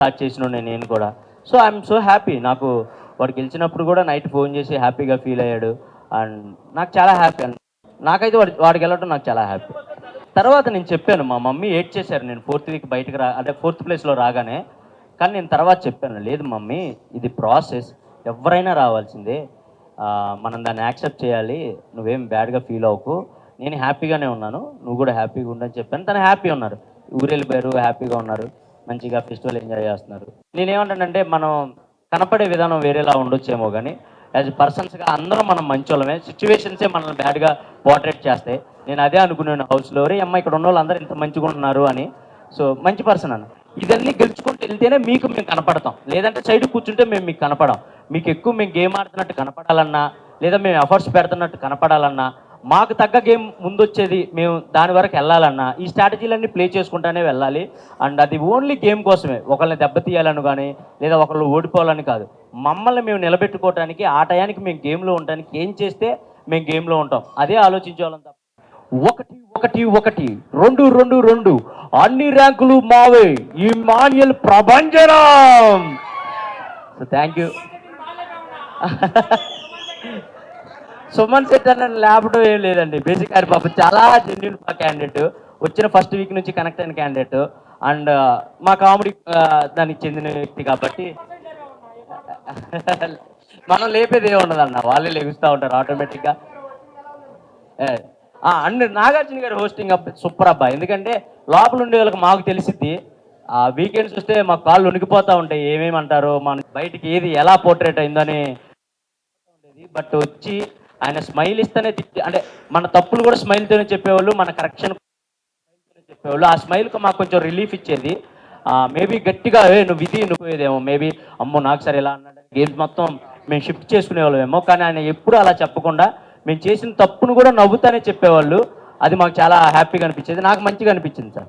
Start చేసిన నేను కూడా. సో ఐఎమ్ సో హ్యాపీ నాకు వాడు గెలిచినప్పుడు కూడా నైట్ ఫోన్ చేసి హ్యాపీగా ఫీల్ అయ్యాడు. అండ్ నాకు చాలా హ్యాపీ నాకైతే వాడి వాడికి వెళ్ళటం నాకు చాలా హ్యాపీ తర్వాత నేను చెప్పాను మా మమ్మీ ఏడ్ చేశారు. నేను ఫోర్త్ వీక్ బయటకు రా అంటే ఫోర్త్ ప్లేస్లో రాగానే కానీ నేను తర్వాత చెప్పాను లేదు మమ్మీ ఇది ప్రాసెస్ ఎవరైనా రావాల్సిందే. మనం దాన్ని యాక్సెప్ట్ చేయాలి. నువ్వేం బ్యాడ్గా ఫీల్ అవ్వకు. నేను హ్యాపీగానే ఉన్నాను. నువ్వు కూడా హ్యాపీగా ఉండని చెప్పాను. తను హ్యాపీ ఉన్నారు. ఊరు వెళ్ళిపోయారు హ్యాపీగా ఉన్నారు. మంచిగా ఫెస్టివల్ ఎంజాయ్ చేస్తున్నారు. నేనేమంటానంటే మనం కనపడే విధానం వేరేలా ఉండొచ్చేమో కానీ యాజ్ పర్సన్స్గా అందరం మనం మంచోళ్ళమే. సిచ్యువేషన్సే మనల్ని బ్యాడ్గా పోర్ట్రేట్ చేస్తాయి. నేను అదే అనుకున్నాను హౌస్లో రే అమ్మ ఇక్కడ ఉన్న వాళ్ళందరూ ఇంత మంచిగా ఉంటున్నారు అని. సో మంచి పర్సన్ అన్న. ఇదన్నీ గెలుచుకుంటూ వెళ్తేనే మీకు మేము కనపడతాం. లేదంటే సైడ్ కూర్చుంటే మేము మీకు కనపడం. మీకు ఎక్కువ మేము గేమ్ ఆడుతున్నట్టు కనపడాలన్నా లేదా మేము ఎఫర్ట్స్ పెడుతున్నట్టు కనపడాలన్నా మాకు తగ్గ గేమ్ ముందొచ్చేది మేము దాని వరకు వెళ్ళాలన్నా ఈ స్ట్రాటజీలన్నీ ప్లే చేసుకుంటానే వెళ్ళాలి. అండ్ అది ఓన్లీ గేమ్ కోసమే. ఒకళ్ళని దెబ్బతీయాలను కానీ లేదా ఒకళ్ళు ఓడిపోవాలని కాదు. మమ్మల్ని మేము నిలబెట్టుకోవడానికి ఆ టయానికి మేము గేమ్లో ఉండడానికి ఏం చేస్తే మేము గేమ్లో ఉంటాం. అదే ఆలోచించేవాళ్ళం తప్ప. ఒకటి ఒకటి ఒకటి రెండు రెండు రెండు. అన్ని ర్యాంకులు మావే. ఈ మాన్యుల్ ప్రభంజనం. So thank you Suman Shetty అన్న లేపడం ఏం లేదండి. బేసిక్ గారి పాప చాలా జెన్యున్ క్యాండిడేట్ వచ్చిన ఫస్ట్ వీక్ నుంచి కనెక్ట్ అయిన క్యాండిడేట్ అండ్ uh, మా కామెడీ uh, దానికి చెందిన వ్యక్తి కాబట్టి మనం లేపేది ఏమి ఉండదన్న వాళ్ళే లెగుస్తూ ఉంటారు ఆటోమేటిక్గా అండ్ నాగార్జున గారి హోస్టింగ్ సూపర్ అబ్బా. ఎందుకంటే లోపల ఉండే వాళ్ళకి మాకు తెలిసిద్ది. ఆ వీకెండ్స్ వస్తే మా కాళ్ళు ఉనికిపోతూ ఉంటాయి. ఏమేమి అంటారు మన బయటికి ఏది ఎలా పోర్ట్రేట్ అయిందని బట్ వచ్చి ఆయన స్మైల్ ఇస్తేనే తిట్టి అంటే మన తప్పులు కూడా స్మైల్తోనే చెప్పేవాళ్ళు మన కరెక్షన్ చెప్పేవాళ్ళు. ఆ స్మైల్కి మాకు కొంచెం రిలీఫ్ ఇచ్చేది. మేబీ గట్టిగా ఏ నువ్వు ఇది నువ్వేదేమో మేబీ అమ్మో నాకు సరే ఇలా అన్నాడు. గేమ్స్ మొత్తం మేము షిఫ్ట్ చేసుకునేవాళ్ళమేమో కానీ ఆయన ఎప్పుడు అలా చెప్పకుండా మేము చేసిన తప్పును కూడా నవ్వుతానే చెప్పేవాళ్ళు. అది మాకు చాలా హ్యాపీగా అనిపించేది. నాకు మంచిగా అనిపించింది సార్.